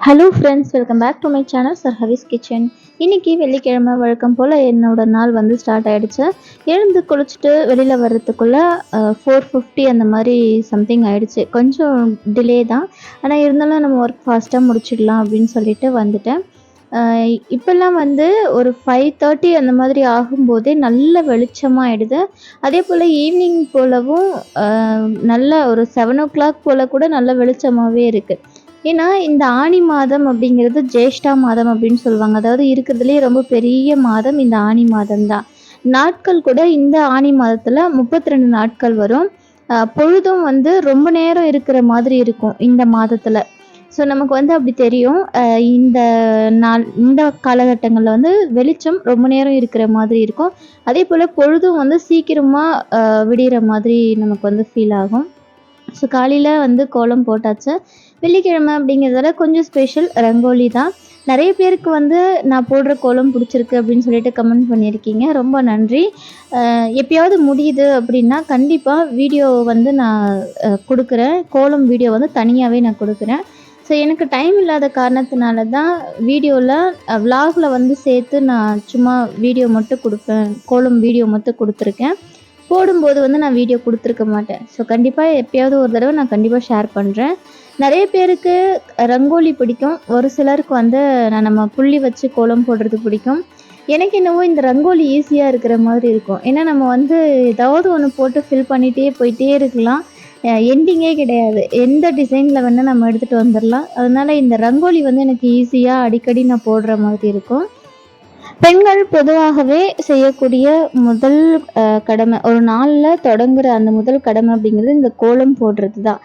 Hello friends welcome back to my channel sir ஹவிஸ் kitchen இன்னைக்கு வெள்ளிக்கிழமை வழக்கம் போல் என்னோட நாள் வந்து ஸ்டார்ட் ஆகிடுச்சு எழுந்து குளிச்சுட்டு வெளியில் வர்றதுக்குள்ளே ஃபோர் ஃபிஃப்டி அந்த மாதிரி சம்திங் ஆகிடுச்சு கொஞ்சம் டிலே தான். ஆனால் இருந்தாலும் நம்ம ஒர்க் ஃபாஸ்ட்டாக முடிச்சிடலாம் அப்படின்னு சொல்லிட்டு வந்துட்டேன். இப்போல்லாம் வந்து ஒரு ஃபைவ் தேர்ட்டி அந்த மாதிரி ஆகும்போதே நல்ல வெளிச்சமாக ஆகிடுது அதே போல் ஈவினிங் போலவும் நல்ல ஒரு செவன் ஓ கிளாக் போல் கூட நல்ல வெளிச்சமாகவே இருக்குது ஏன்னா இந்த ஆனி மாதம் அப்படிங்கிறது ஜேஷ்டா மாதம் அப்படின்னு சொல்லுவாங்க. அதாவது இருக்கிறதுலே ரொம்ப பெரிய மாதம் இந்த ஆனி மாதம் தான். நாட்கள் கூட இந்த ஆனி மாதத்தில் முப்பத்தி ரெண்டு நாட்கள் வரும். பொழுதும் வந்து ரொம்ப நேரம் இருக்கிற மாதிரி இருக்கும் இந்த மாதத்தில். ஸோ நமக்கு வந்து அப்படி தெரியும். இந்த நாள் இந்த காலகட்டங்களில் வந்து வெளிச்சம் ரொம்ப நேரம் இருக்கிற மாதிரி இருக்கும். அதே போல் பொழுதும் வந்து சீக்கிரமாக விடிகிற மாதிரி நமக்கு வந்து ஃபீல் ஆகும். ஸோ காலையில் வந்து கோலம் போட்டாச்சு. வெள்ளிக்கிழமை அப்படிங்கிறதால கொஞ்சம் ஸ்பெஷல் ரங்கோலி தான். நிறைய பேருக்கு வந்து நான் போடுற கோலம் பிடிச்சிருக்கு அப்படின்னு சொல்லிட்டு கமெண்ட் பண்ணியிருக்கீங்க. ரொம்ப நன்றி. எப்பயாவது முடியுது அப்படின்னா கண்டிப்பாக வீடியோ வந்து நான் கொடுக்குறேன். கோலம் வீடியோ வந்து தனியாகவே நான் கொடுக்குறேன். ஸோ எனக்கு டைம் இல்லாத காரணத்தினால தான் வீடியோவில் விலாகில் வந்து சேர்த்து நான் சும்மா வீடியோ மட்டும் கொடுப்பேன். கோலம் வீடியோ மட்டும் கொடுத்துருக்கேன். போடும்போது வந்து நான் வீடியோ கொடுத்துருக்க மாட்டேன். ஸோ கண்டிப்பாக எப்பயாவது ஒரு தடவை நான் கண்டிப்பாக ஷேர் பண்ணுறேன் நிறைய பேருக்கு ரங்கோலி பிடிக்கும். ஒரு சிலருக்கு வந்து நான் நம்ம புள்ளி வச்சு கோலம் போடுறது பிடிக்கும். எனக்கு என்னவோ இந்த ரங்கோலி ஈஸியாக இருக்கிற மாதிரி இருக்கும். ஏன்னா நம்ம வந்து ஏதாவது ஒன்று போட்டு ஃபில் பண்ணிகிட்டே போயிட்டே இருக்கலாம். எண்டிங்கே கிடையாது. எந்த டிசைனில் வேணால் நம்ம எடுத்துகிட்டு வந்துடலாம் அதனால இந்த ரங்கோலி வந்து எனக்கு ஈஸியாக அடிக்கடி நான் போடுற மாதிரி இருக்கும். பெண்கள் பொதுவாகவே செய்யக்கூடிய முதல் கடமை ஒரு நாளில் தொடங்குற அந்த முதல் கடமை அப்படிங்கிறது இந்த கோலம் போடுறது தான்.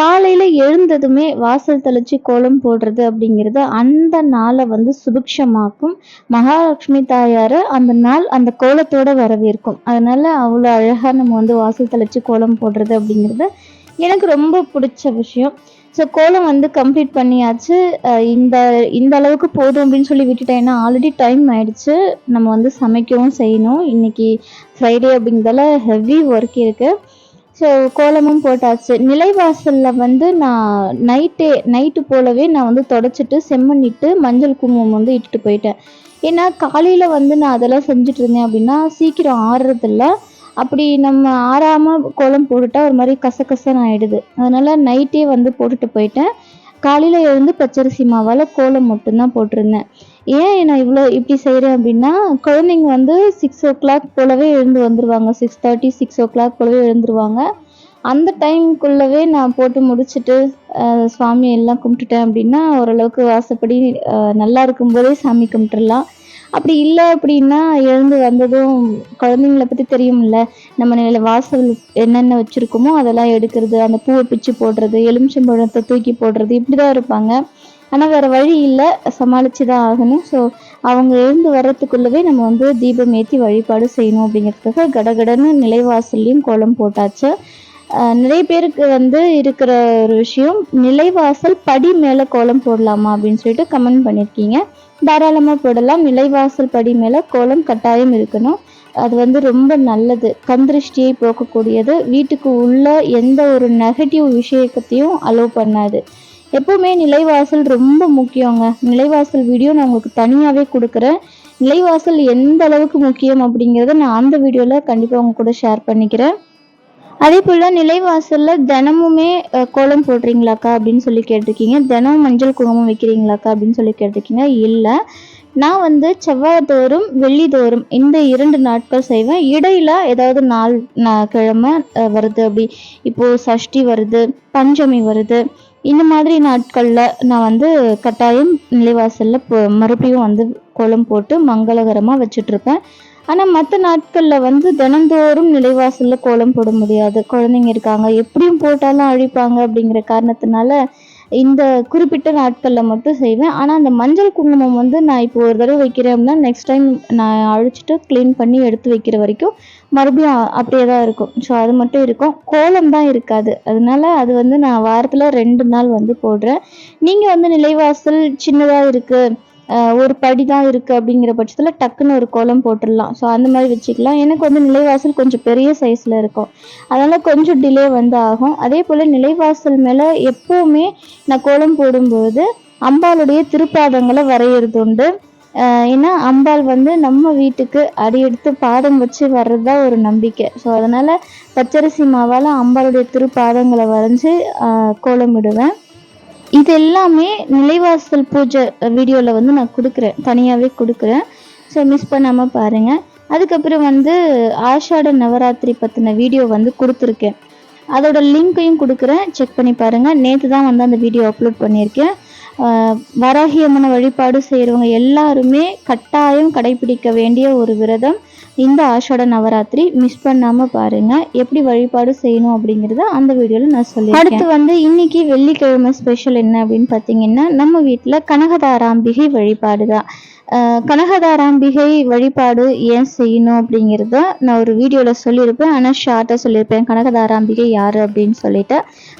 காலையில் எழுந்ததுமே வாசல் தெளிச்சு கோலம் போடுறது அப்படிங்கிறது அந்த நாளை வந்து சுபிக்ஷமாக்கும். மகாலட்சுமி தாயாரை அந்த நாள் அந்த கோலத்தோட வரவேற்கும். அதனால அவ்வளோ அழகாக நம்ம வந்து வாசல் தெளிச்சு கோலம் போடுறது அப்படிங்கிறது எனக்கு ரொம்ப பிடிச்ச விஷயம். ஸோ கோலம் வந்து கம்ப்ளீட் பண்ணியாச்சு. இந்த இந்த அளவுக்கு போதும் அப்படின்னு சொல்லி விட்டுட்டேன். ஏன்னா ஆல்ரெடி டைம் ஆயிடுச்சு. நம்ம வந்து சமைக்கவும் செய்யணும். இன்னைக்கு ஃப்ரைடே அப்படிங்கிறதால ஹெவி ஒர்க் இருக்கு. ஸோ கோலமும் போட்டாச்சு. நிலைவாசலில் வந்து நான் நைட்டே நைட்டு போலவே நான் வந்து தொடச்சிட்டு செம்மண்ணிட்டு மஞ்சள் குங்குமம் வந்து இட்டுட்டு போயிட்டேன். ஏன்னா காலையில் வந்து நான் அதெல்லாம் செஞ்சுட்டு இருந்தேன் அப்படின்னா சீக்கிரம் ஆறுறதில்ல அப்படி நம்ம ஆறாமல் கோலம் போட்டுட்டா ஒரு மாதிரி கசகசன்னு ஆகிடுது அதனால் நைட்டே வந்து போட்டுட்டு போயிட்டேன். காலையில் எழுந்து பச்சரிசி மாவால் கோலம் மட்டும்தான் போட்டிருந்தேன். ஏன் நான் இவ்வளோ இப்படி செய்கிறேன் அப்படின்னா குழந்தைங்க வந்து சிக்ஸ் ஓ கிளாக் போலவே எழுந்து வந்துடுவாங்க six thirty six o'clock போலவே எழுந்துருவாங்க. அந்த டைம்குள்ளவே நான் போட்டு முடிச்சுட்டு அஹ், சுவாமி எல்லாம் கும்பிட்டுட்டேன் அப்படின்னா ஓரளவுக்கு வாசப்படி நல்லா இருக்கும்போதே சாமி கும்பிட்டுடலாம் அப்படி இல்லை அப்படின்னா எழுந்து வந்ததும் குழந்தைங்கள பற்றி தெரியும்ல. நம்ம நிலையில் வாசல் என்னென்ன வச்சுருக்கோமோ அதெல்லாம் எடுக்கிறது அந்த பூவை பிச்சு போடுறது எலுமிச்சம்பழத்தை தூக்கி போடுறது இப்படி தான் இருப்பாங்க. ஆனால் வேறு வழி இல்லை சமாளித்து தான் ஆகணும். ஸோ அவங்க எழுந்து வர்றதுக்குள்ளவே நம்ம வந்து தீபம் ஏற்றி வழிபாடு செய்யணும் அப்படிங்கிறதுக்காக கடகடன்னு நிலைவாசல்லையும் கோலம் போட்டாச்சு. நிறைய பேருக்கு வந்து இருக்கிற ஒரு விஷயம் நிலைவாசல் படி மேலே கோலம் போடலாமா அப்படின்னு சொல்லிட்டு கமெண்ட் பண்ணியிருக்கீங்க தாராளமாக போடலாம். நிலைவாசல் படி மேலே கோலம் கட்டாயம் இருக்கணும். அது வந்து ரொம்ப நல்லது. கந்திருஷ்டியை போக்கக்கூடியது. வீட்டுக்கு உள்ள எந்த ஒரு நெகட்டிவ் விஷயத்தையும் அலோவ் பண்ணாது. எப்போவுமே நிலைவாசல் ரொம்ப முக்கியங்க. நிலைவாசல் வீடியோ நான் உங்களுக்கு தனியாகவே கொடுக்குறேன். நிலைவாசல் எந்த அளவுக்கு முக்கியம் அப்படிங்கிறத நான் அந்த வீடியோவில் கண்டிப்பாக உங்க கூட ஷேர் பண்ணிக்கிறேன். அதே போல் நிலைவாசல்ல தினமுமே கோலம் போடுறீங்களாக்கா அப்படின்னு சொல்லி கேட்டிருக்கீங்க. தினம் மஞ்சள் குங்குமம் வைக்கிறீங்களாக்கா அப்படின்னு சொல்லி கேட்டிருக்கீங்க. இல்லை நான் வந்து செவ்வாய் தோறும் வெள்ளி தோறும் இந்த இரண்டு நாட்கள் செய்வேன். இடையில ஏதாவது நாள் நா- கிழமை வருது அப்படி. இப்போ சஷ்டி வருது பஞ்சமி வருது. இந்த மாதிரி நாட்களில் நான் வந்து கட்டாயம் நிலைவாசலில் மறுபடியும் வந்து கோலம் போட்டு மங்களகரமாக வச்சுட்ருப்பேன் ஆனால் மற்ற நாட்களில் வந்து தினந்தோறும் நிலைவாசலில் கோலம் போட முடியாது. குழந்தைங்க இருக்காங்க. எப்படியும் போட்டாலும் அழிப்பாங்க அப்படிங்கிற காரணத்தினால இந்த குறிப்பிட்ட நாட்களில் மட்டும் செய்வேன். ஆனால் அந்த மஞ்சள் குங்குமம் வந்து நான் இப்போ ஒரு தடவை வைக்கிறேன் அப்படின்னா நெக்ஸ்ட் டைம் நான் அழிச்சிட்டு க்ளீன் பண்ணி எடுத்து வைக்கிற வரைக்கும் மறுபடியும் அப்படியே தான் இருக்கும். ஸோ அது மட்டும் இருக்கும். கோலம் தான் இருக்காது. அதனால அது வந்து நான் வாரத்தில் ரெண்டு நாள் வந்து போடுறேன். நீங்கள் வந்து நிலைவாசல் சின்னதாக இருக்குது ஒரு படி தான் இருக்குது அப்படிங்கிற பட்சத்தில் டக்குன்னு ஒரு கோலம் போட்டுடலாம். ஸோ அந்த மாதிரி வச்சுக்கலாம். எனக்கு வந்து நிலைவாசல் கொஞ்சம் பெரிய சைஸில் இருக்கும். அதனால் கொஞ்சம் டிலே வந்து ஆகும். அதே போல் நிலைவாசல் மேலே எப்போவுமே நான் கோலம் போடும்போது அம்பாளுடைய திருப்பாதங்களை வரைகிறது உண்டு. ஏன்னா அம்பாள் வந்து நம்ம வீட்டுக்கு அடி எடுத்து பாதம் வச்சு வர்றது தான் ஒரு நம்பிக்கை. ஸோ அதனால் பச்சரிசி மாவால் அம்பாளுடைய திருப்பாதங்களை வரைஞ்சி கோலமிடுவேன் இது எல்லாமே நிலைவாசல் பூஜை வீடியோவில் வந்து நான் கொடுக்குறேன். தனியாகவே கொடுக்குறேன். ஸோ மிஸ் பண்ணாமல் பாருங்கள் அதுக்கப்புறம் வந்து ஆஷாட நவராத்திரி பற்றின வீடியோ வந்து கொடுத்துருக்கேன். அதோட லிங்க்கையும் கொடுக்குறேன். செக் பண்ணி பாருங்கள் நேற்று தான் வந்து அந்த வீடியோ அப்லோட் பண்ணியிருக்கேன். ஆஹ் வழிபாடு செய்கிறவங்க எல்லாருமே கட்டாயம் கடைபிடிக்க வேண்டிய ஒரு விரதம் இந்த ஆஷாட நவராத்திரி. மிஸ் பண்ணாம பாருங்க. எப்படி வழிபாடு செய்யணும் அப்படிங்கறத அந்த வீடியோல நான் சொல்லி அடுத்து வந்து இன்னைக்கு வெள்ளிக்கிழமை ஸ்பெஷல் என்ன அப்படின்னு பார்த்தீங்கன்னா நம்ம வீட்டில் கனகதாராம்பிகை வழிபாடு தான் கனகதாராம்பிகை வழிபாடு ஏன் செய்யணும் அப்படிங்கிறத நான் ஒரு வீடியோவில் சொல்லியிருப்பேன். ஆனால் ஷார்ட்டாக சொல்லியிருப்பேன். கனகதாராம்பிகை யார் அப்படின்னு சொல்லிட்டு.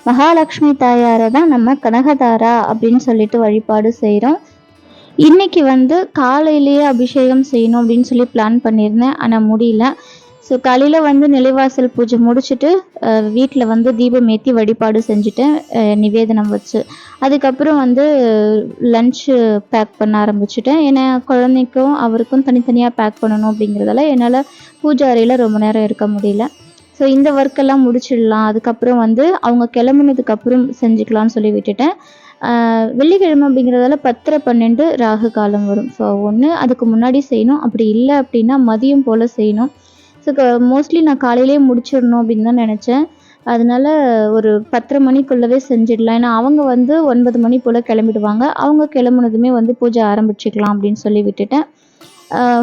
மகாலட்சுமி தாயாரை தான் நம்ம கனகதாரா அப்படின்னு சொல்லிட்டு வழிபாடு செய்கிறோம் இன்னைக்கு வந்து காலையிலேயே அபிஷேகம் செய்யணும் அப்படின்னு சொல்லி பிளான் பண்ணியிருந்தேன். ஆனால் முடியல. ஸோ காலையில் வந்து நிலைவாசல் பூஜை முடிச்சுட்டு வீட்டில் வந்து தீபம் ஏற்றி வழிபாடு செஞ்சுட்டேன் நிவேதனம் வச்சு. அதுக்கப்புறம் வந்து லன்ச்சு பேக் பண்ண ஆரம்பிச்சிட்டேன். ஏன்னா குழந்தைக்கும் அவருக்கும் தனித்தனியாக பேக் பண்ணணும் அப்படிங்கிறதால என்னால் பூஜை அறையில் ரொம்ப நேரம் இருக்க முடியல. ஸோ இந்த ஒர்க்கெல்லாம் முடிச்சிடலாம். அதுக்கப்புறம் வந்து அவங்க கிளம்புனதுக்கப்புறம் செஞ்சுக்கலாம்னு சொல்லி விட்டுட்டேன். வெள்ளிக்கிழமை அப்படிங்கிறதால பத்தரை பன்னெண்டு ராகு காலம் வரும். ஸோ ஒன்று அதுக்கு முன்னாடி செய்யணும். அப்படி இல்லை அப்படின்னா மதியம் போல் செய்யணும். ஸோ மோஸ்ட்லி நான் காலையிலேயே முடிச்சிடணும் அப்படின்னு தான் நினச்சேன். அதனால ஒரு பத்தரை மணிக்குள்ளவே செஞ்சிடலாம். ஏன்னா அவங்க வந்து ஒன்பது மணி போல் கிளம்பிடுவாங்க. அவங்க கிளம்புனதுமே வந்து பூஜை ஆரம்பிச்சுக்கலாம் அப்படின்னு சொல்லி விட்டுட்டேன்.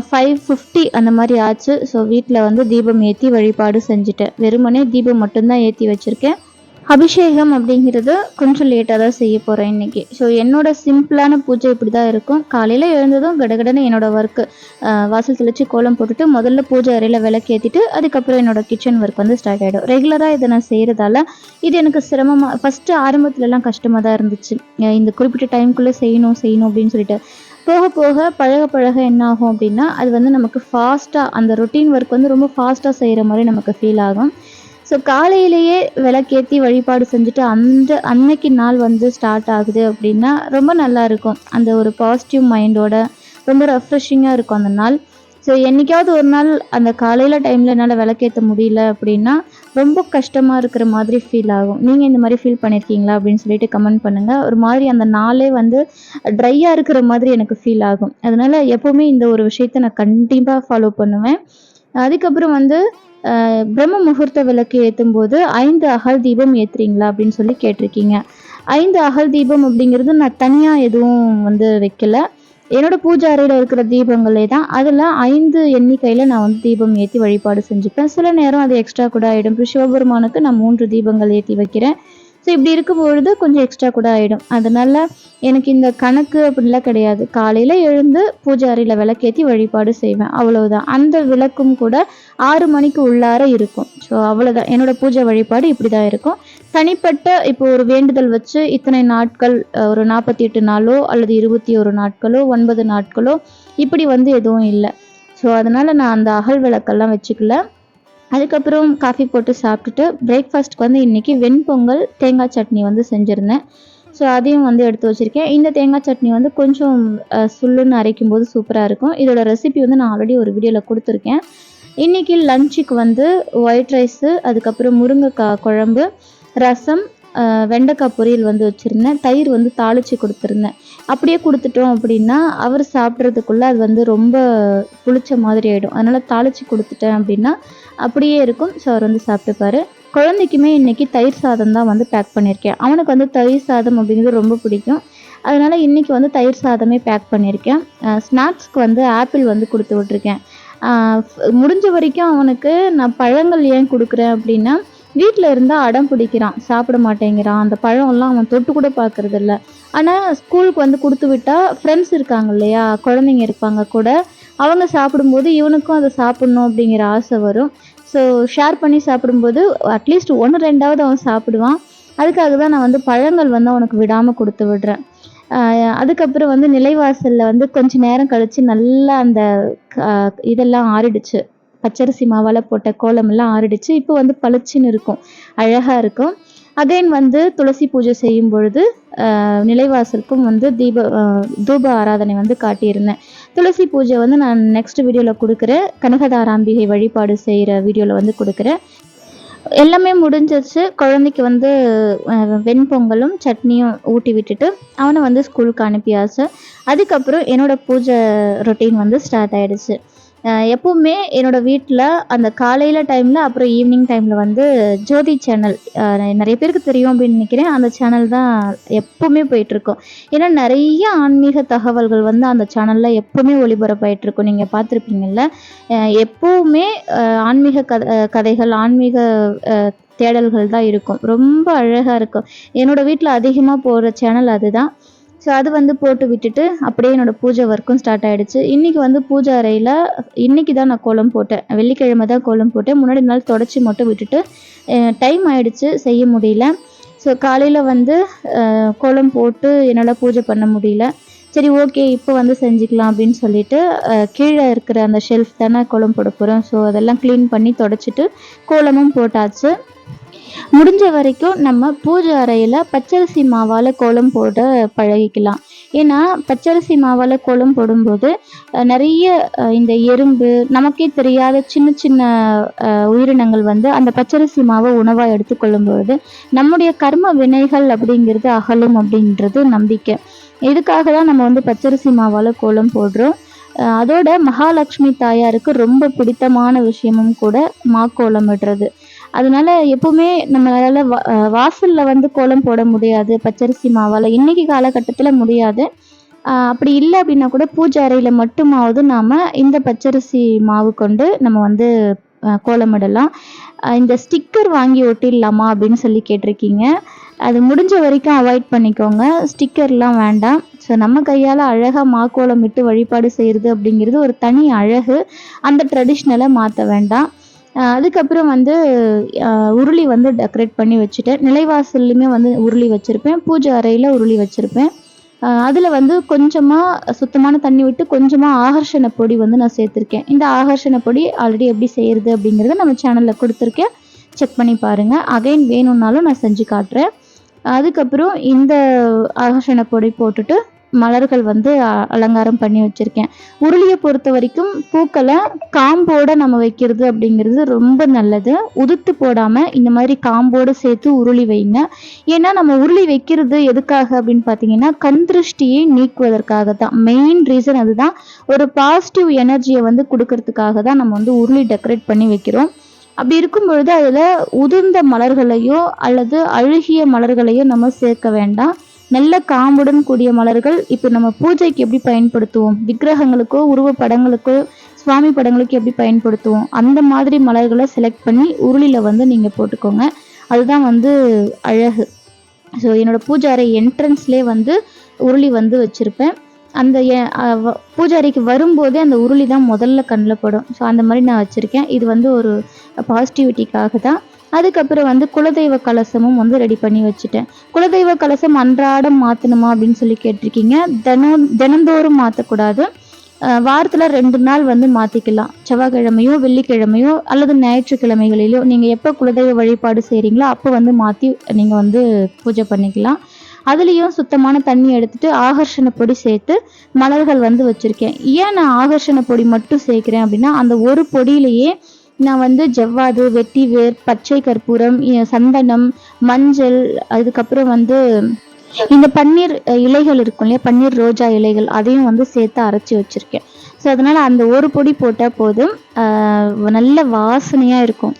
ஃபைவ் ஃபிஃப்டி அந்த மாதிரி ஆச்சு. ஸோ வீட்டில் வந்து தீபம் ஏற்றி வழிபாடு செஞ்சுட்டேன். வெறுமனே தீபம் மட்டும்தான் ஏற்றி வச்சுருக்கேன். அபிஷேகம் அப்படிங்கிறது கொஞ்சம் லேட்டாக தான் செய்ய போகிறேன் இன்றைக்கி ஸோ என்னோட சிம்பிளான பூஜை இப்படி தான் இருக்கும். காலையில் எழுந்ததும் கடகடன்னு என்னோட ஒர்க்கு வாசல் தெளித்து கோலம் போட்டுட்டு முதல்ல பூஜை அறையில் விளக்கேற்றிட்டு அதுக்கப்புறம் என்னோட கிச்சன் ஒர்க் வந்து ஸ்டார்ட் ஆகிடும் ரெகுலராக இதை நான் செய்கிறதால இது எனக்கு சிரமமாக ஃபஸ்ட்டு ஆரம்பத்துலலாம் கஷ்டமாக தான் இருந்துச்சு. இந்த குறிப்பிட்ட டைம்குள்ளே செய்யணும் செய்யணும் அப்படின்னு சொல்லிட்டு. போக போக பழக பழக என்ன ஆகும் அப்படின்னா அது வந்து நமக்கு ஃபாஸ்ட்டாக அந்த ரொட்டீன் ஒர்க் வந்து ரொம்ப ஃபாஸ்ட்டாக செய்கிற மாதிரி நமக்கு ஃபீல் ஆகும். ஸோ காலையிலேயே விளக்கேற்றி வழிபாடு செஞ்சுட்டு அந்த அன்னைக்கு நாள் வந்து ஸ்டார்ட் ஆகுது அப்படின்னா ரொம்ப நல்லா இருக்கும். அந்த ஒரு பாசிட்டிவ் மைண்டோட ரொம்ப ரெஃப்ரெஷிங்காக இருக்கும் அந்த நாள். ஸோ என்னைக்காவது ஒரு நாள் அந்த காலையில் டைமில் என்னால் விளக்கேற்ற முடியல அப்படின்னா ரொம்ப கஷ்டமாக இருக்கிற மாதிரி ஃபீல் ஆகும். நீங்கள் இந்த மாதிரி ஃபீல் பண்ணியிருக்கீங்களா அப்படின்னு சொல்லிட்டு கமெண்ட் பண்ணுங்கள் ஒரு மாதிரி அந்த நாளே வந்து ட்ரையாக இருக்கிற மாதிரி எனக்கு ஃபீல் ஆகும். அதனால் எப்போவுமே இந்த ஒரு விஷயத்த நான் கண்டிப்பாக ஃபாலோ பண்ணுவேன். அதுக்கப்புறம் வந்து பிரம்ம முகூர்த்த விளக்கு ஏற்றும் போது ஐந்து அகல் தீபம் ஏற்றுறீங்களா அப்படின்னு சொல்லி கேட்டிருக்கீங்க. ஐந்து அகல் தீபம் அப்படிங்கிறது நான் தனியாக எதுவும் வந்து வைக்கல. என்னோட பூஜா அறையில் இருக்கிற தீபங்களே தான். அதில் ஐந்து எண்ணிக்கையில் நான் வந்து தீபம் ஏற்றி வழிபாடு செஞ்சுப்பேன். சில நேரம் அது எக்ஸ்ட்ரா கூட ஆகிடும் இப்போ சிவபெருமானுக்கு நான் மூன்று தீபங்கள் ஏற்றி வைக்கிறேன். ஸோ இப்படி இருக்கும் பொழுது கொஞ்சம் எக்ஸ்ட்ரா கூட ஆகிடும் அதனால் எனக்கு இந்த கணக்கு அப்படிலாம் கிடையாது. காலையில் எழுந்து பூஜை அறையில் விளக்கேற்றி வழிபாடு செய்வேன். அவ்வளவுதான். அந்த விளக்கும் கூட ஆறு மணிக்கு உள்ளார இருக்கும். ஸோ அவ்வளோதான் என்னோட பூஜை வழிபாடு இப்படி தான் இருக்கும். தனிப்பட்ட இப்போ ஒரு வேண்டுதல் வச்சு இத்தனை நாட்கள் ஒரு நாற்பத்தி எட்டு நாளோ அல்லது இருபத்தி ஒரு நாட்களோ ஒன்பது நாட்களோ இப்படி வந்து எதுவும் இல்லை. ஸோ அதனால் நான் அந்த அகல் விளக்கெல்லாம் வச்சுக்கல. அதுக்கப்புறம் காஃபி போட்டு சாப்பிட்டுட்டு பிரேக்ஃபாஸ்ட்க்கு வந்து இன்றைக்கி வெண்பொங்கல் தேங்காய் சட்னி வந்து செஞ்சுருந்தேன். ஸோ அதையும் வந்து எடுத்து வச்சுருக்கேன். இந்த தேங்காய் சட்னி வந்து கொஞ்சம் சுல்லுன்னு சுள்ளுன்னு அரைக்கும் போது சூப்பராக இருக்கும். இதோட ரெசிபி வந்து நான் ஆல்ரெடி ஒரு வீடியோவில் கொடுத்துருக்கேன். இன்றைக்கி லஞ்சுக்கு வந்து ஒயிட் ரைஸு அதுக்கப்புறம் முருங்கைக்காய் குழம்பு ரசம் வெண்டைக்காய் பொரியல் வந்து வச்சுருந்தேன். தயிர் வந்து தாளித்து கொடுத்துருந்தேன். அப்படியே கொடுத்துட்டோம் அப்படின்னா அவர் சாப்பிட்றதுக்குள்ளே அது வந்து ரொம்ப புளிச்ச மாதிரி ஆகிடும் அதனால் தாளித்து கொடுத்துட்டேன் அப்படின்னா அப்படியே இருக்கும். ஸோ அவர் வந்து சாப்பிட்டுப்பாரு. குழந்தைக்குமே இன்றைக்கி தயிர் சாதம் தான் வந்து பேக் பண்ணியிருக்கேன். அவனுக்கு வந்து தயிர் சாதம் அப்படிங்கிறது ரொம்ப பிடிக்கும். அதனால் இன்றைக்கி வந்து தயிர் சாதமே பேக் பண்ணியிருக்கேன். ஸ்நாக்ஸ்க்கு வந்து ஆப்பிள் வந்து கொடுத்து விட்ருக்கேன் முடிஞ்ச வரைக்கும் அவனுக்கு நான் பழங்கள் ஏன் கொடுக்குறேன் அப்படின்னா வீட்டில் இருந்தால் அடம் பிடிக்கிறான் சாப்பிட மாட்டேங்கிறான். அந்த பழம்லாம் அவன் தொட்டு கூட பார்க்கறது ஆனால் ஸ்கூலுக்கு வந்து கொடுத்து விட்டா ஃப்ரெண்ட்ஸ் இருக்காங்க இல்லையா? குழந்தைங்க இருப்பாங்க கூட. அவங்க சாப்பிடும்போது இவனுக்கும் அதை சாப்பிட்ணும் அப்படிங்கிற ஆசை வரும். ஸோ ஷேர் பண்ணி சாப்பிடும்போது அட்லீஸ்ட் ஒன்று ரெண்டாவது அவன் சாப்பிடுவான். அதுக்காக தான் நான் வந்து பழங்கள் வந்து அவனுக்கு விடாமல் கொடுத்து விடுறேன். அதுக்கப்புறம் வந்து நிலைவாசலில் வந்து கொஞ்ச நேரம் கழித்து நல்லா அந்த இதெல்லாம் ஆறிடுச்சு. பச்சரிசி மாவால் போட்ட கோலமெல்லாம் ஆறிடுச்சு. இப்போ வந்து பளிச்சுன்னு இருக்கும். அழகாக இருக்கும். அகைன் வந்து துளசி பூஜை செய்யும் பொழுது நிலைவாசலுக்கும் வந்து தீப தூப ஆராதனை வந்து காட்டியிருந்தேன். துளசி பூஜை வந்து நான் நெக்ஸ்ட் வீடியோவில் கொடுக்குறேன். கனகதாராம்பிகை வழிபாடு செய்கிற வீடியோவில் வந்து கொடுக்குறேன். எல்லாமே முடிஞ்சிருச்சு. குழந்தைக்கு வந்து வெண்பொங்கலும் சட்னியும் ஊட்டி விட்டுட்டு அவனை வந்து ஸ்கூலுக்கு அனுப்பியாச்சு. அதுக்கப்புறம் என்னோடய பூஜை ரொட்டீன் வந்து ஸ்டார்ட் ஆகிடுச்சு எப்பவுமே என்னோட வீட்டில் அந்த காலையில் டைமில் அப்புறம் ஈவினிங் டைமில் வந்து ஜோதி சேனல் நிறைய பேருக்கு தெரியும் அப்படின்னு நினைக்கிறேன். அந்த சேனல் தான் எப்பவுமே போயிட்டுருக்கோம். ஏன்னா நிறைய ஆன்மீக தகவல்கள் வந்து அந்த சேனலில் எப்பவுமே ஒளிபரப்பாயிட்டிருக்கும். நீங்கள் பார்த்துருப்பீங்கள்ல எப்போவுமே எப்பவுமே ஆன்மீக கத கதைகள் ஆன்மீக தேடல்கள் தான் இருக்கும். ரொம்ப அழகாக இருக்கும். என்னோடய வீட்டில் அதிகமாக போகிற சேனல் அதுதான். ஸோ அது வந்து போட்டு விட்டுட்டு அப்படியே என்னோட பூஜை ஒர்க்கும் ஸ்டார்ட் ஆகிடுச்சு இன்றைக்கி வந்து பூஜை அறையில் இன்னைக்கு தான் நான் கோலம் போட்டேன். வெள்ளிக்கிழமை தான் கோலம் போட்டேன். முன்னாடி நாள் தொடச்சி மட்டும் விட்டுட்டு டைம் ஆகிடுச்சு செய்ய முடியல. ஸோ காலையில் வந்து கோலம் போட்டு என்னால் பூஜை பண்ண முடியல. சரி ஓகே இப்போ வந்து செஞ்சுக்கலாம் அப்படின்னு சொல்லிட்டு கீழே இருக்கிற அந்த ஷெல்ஃப் தானே கோலம் போட போகிறோம் ஸோ அதெல்லாம் க்ளீன் பண்ணி தொடச்சிட்டு கோலமும் போட்டாச்சு. முடிஞ்ச வரைக்கும் நம்ம பூஜை அறையில் பச்சரிசி மாவால் கோலம் போட பழகிக்கலாம். ஏன்னா பச்சரிசி மாவால் கோலம் போடும்போது நிறைய இந்த எறும்பு நமக்கே தெரியாத சின்ன சின்ன அஹ், உயிரினங்கள் வந்து அந்த பச்சரிசி மாவை உணவாக எடுத்துக்கொள்ளும் பொழுது நம்முடைய கர்ம வினைகள் அப்படிங்கிறது அகலும் அப்படின்றது நம்பிக்கை. இதுக்காக தான் நம்ம வந்து பச்சரிசி மாவால் கோலம் போடுறோம். அதோட மகாலட்சுமி தாயாருக்கு ரொம்ப பிடித்தமான விஷயமும் கூட மாக்கோலம் விடுறது அதனால எப்பவுமே நம்மளால வாசல்ல வந்து கோலம் போட முடியாது பச்சரிசி மாவால். இன்னைக்கு காலகட்டத்தில் முடியாது. அப்படி இல்லை அப்படின்னா கூட பூஜை அறையில் மட்டுமாவது நாம் இந்த பச்சரிசி மாவு கொண்டு நம்ம வந்து கோலமிடலாம் இந்த ஸ்டிக்கர் வாங்கி ஒட்டிடலாமா அப்படின்னு சொல்லி கேட்டிருக்கீங்க. அது முடிஞ்ச வரைக்கும் அவாய்ட் பண்ணிக்கோங்க. ஸ்டிக்கர்லாம் வேண்டாம். ஸோ நம்ம கையால் அழகாக மாக்கோலம் விட்டு வழிபாடு செய்கிறது அப்படிங்கிறது ஒரு தனி அழகு. அந்த ட்ரெடிஷ்னலை மாற்ற வேண்டாம். அதுக்கப்புறம் வந்து உருளி வந்து டெக்கரேட் பண்ணி வச்சுட்டேன். நிலைவாசல்லையுமே வந்து உருளி வச்சுருப்பேன். பூஜை அறையில் உருளி வச்சுருப்பேன். அதில் வந்து கொஞ்சமாக சுத்தமான தண்ணி விட்டு கொஞ்சமாக ஆகர்ஷண பொடி வந்து நான் சேர்த்துருக்கேன். இந்த ஆகர்ஷண பொடி ஆல்ரெடி எப்படி செய்கிறது அப்படிங்கிறத நம்ம சேனலில் கொடுத்துருக்கேன். செக் பண்ணி பாருங்கள் அகைன் வேணும்னாலும் நான் செஞ்சு காட்டுறேன். அதுக்கப்புறம் இந்த ஆகர்ஷண பொடி போட்டுட்டு மலர்கள் வந்து அலங்காரம் பண்ணி வச்சுருக்கேன். உருளியை பொறுத்த வரைக்கும் பூக்களை காம்போட நம்ம வைக்கிறது அப்படிங்கிறது ரொம்ப நல்லது. உதுத்து போடாமல் இந்த மாதிரி காம்போடு சேர்த்து உருளி வைங்க. ஏன்னா நம்ம உருளி வைக்கிறது எதுக்காக அப்படின்னு பார்த்தீங்கன்னா கண் திருஷ்டியை நீக்குவதற்காக தான். மெயின் ரீசன் அதுதான். ஒரு பாசிட்டிவ் எனர்ஜியை வந்து கொடுக்கறதுக்காக தான் நம்ம வந்து உருளி டெக்கரேட் பண்ணி வைக்கிறோம். அப்படி இருக்கும் பொழுது அதில் உதிர்ந்த மலர்களையோ அல்லது அழுகிய மலர்களையோ நம்ம சேர்க்க வேண்டாம். நல்ல காம்புடன் கூடிய மலர்கள் இப்போ நம்ம பூஜைக்கு எப்படி பயன்படுத்துவோம்? விக்கிரகங்களுக்கோ உருவப்படங்களுக்கோ சுவாமி படங்களுக்கு எப்படி பயன்படுத்துவோம்? அந்த மாதிரி மலர்களை செலக்ட் பண்ணி உருளியில் வந்து நீங்கள் போட்டுக்கோங்க. அதுதான் வந்து அழகு. ஸோ என்னோட பூஜை அறை என்ட்ரன்ஸ்லேயே வந்து உருளி வந்து வச்சுருப்பேன். அந்த பூஜாரிக்கு வரும்போதே அந்த உருளி தான் முதல்ல கண்ணில் படும். ஸோ அந்த மாதிரி நான் வச்சுருக்கேன். இது வந்து ஒரு பாசிட்டிவிட்டிக்காக தான். அதுக்கப்புறம் வந்து குலதெய்வ கலசமும் வந்து ரெடி பண்ணி வச்சுட்டேன். குலதெய்வ கலசம் அன்றாடம் மாற்றணுமா அப்படின்னு சொல்லி கேட்டிருக்கீங்க. தினம் தினந்தோறும் மாற்றக்கூடாது வாரத்தில் ரெண்டு நாள் வந்து மாற்றிக்கலாம் செவ்வாய்க்கிழமையோ வெள்ளிக்கிழமையோ அல்லது ஞாயிற்றுக்கிழமைகளிலோ நீங்கள் எப்போ குலதெய்வ வழிபாடு செய்கிறீங்களோ அப்போ வந்து மாற்றி நீங்கள் வந்து பூஜை பண்ணிக்கலாம். அதுலேயும் சுத்தமான தண்ணி எடுத்துட்டு ஆகர்ஷண பொடி சேர்த்து மலர்கள் வந்து வச்சுருக்கேன். ஏன் நான் ஆகர்ஷண பொடி மட்டும் சேர்க்குறேன் அப்படின்னா அந்த ஒரு பொடியிலேயே நான் வந்து ஜவ்வாது வெட்டிவேர் பச்சை கற்பூரம் சந்தனம் மஞ்சள் அதுக்கப்புறம் வந்து இந்த பன்னீர் இலைகள் இருக்கும் இல்லையா? பன்னீர் ரோஜா இலைகள் அதையும் வந்து சேர்த்து அரைச்சி வச்சிருக்கேன். ஸோ அதனால் அந்த ஒரு பொடி போட்டால் போதும். நல்ல வாசனையாக இருக்கும்.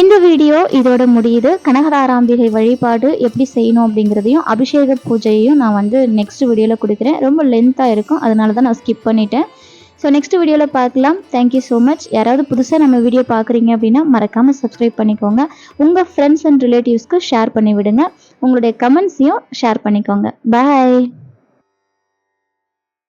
இந்த வீடியோ இதோட முடியுது. கனகதாராம்பிகை வழிபாடு எப்படி செய்யணும் அப்படிங்கிறதையும் அபிஷேக பூஜையையும் நான் வந்து நெக்ஸ்ட் வீடியோவில் கொடுக்குறேன். ரொம்ப லென்த்தாக இருக்கும். அதனால தான் நான் ஸ்கிப் பண்ணிட்டேன். ஸோ நெக்ஸ்ட் வீடியோவில் பார்க்கலாம். தேங்க்யூ ஸோ மச் யாராவது புதுசாக நம்ம வீடியோ பார்க்குறீங்க அப்படின்னா மறக்காமல் சப்ஸ்கிரைப் பண்ணிக்கோங்க. உங்கள் ஃப்ரெண்ட்ஸ் அண்ட் ரிலேட்டிவ்ஸ்க்கு ஷேர் பண்ணி விடுங்க உங்களுடைய கமெண்ட்ஸையும் ஷேர் பண்ணிக்கோங்க. பாய்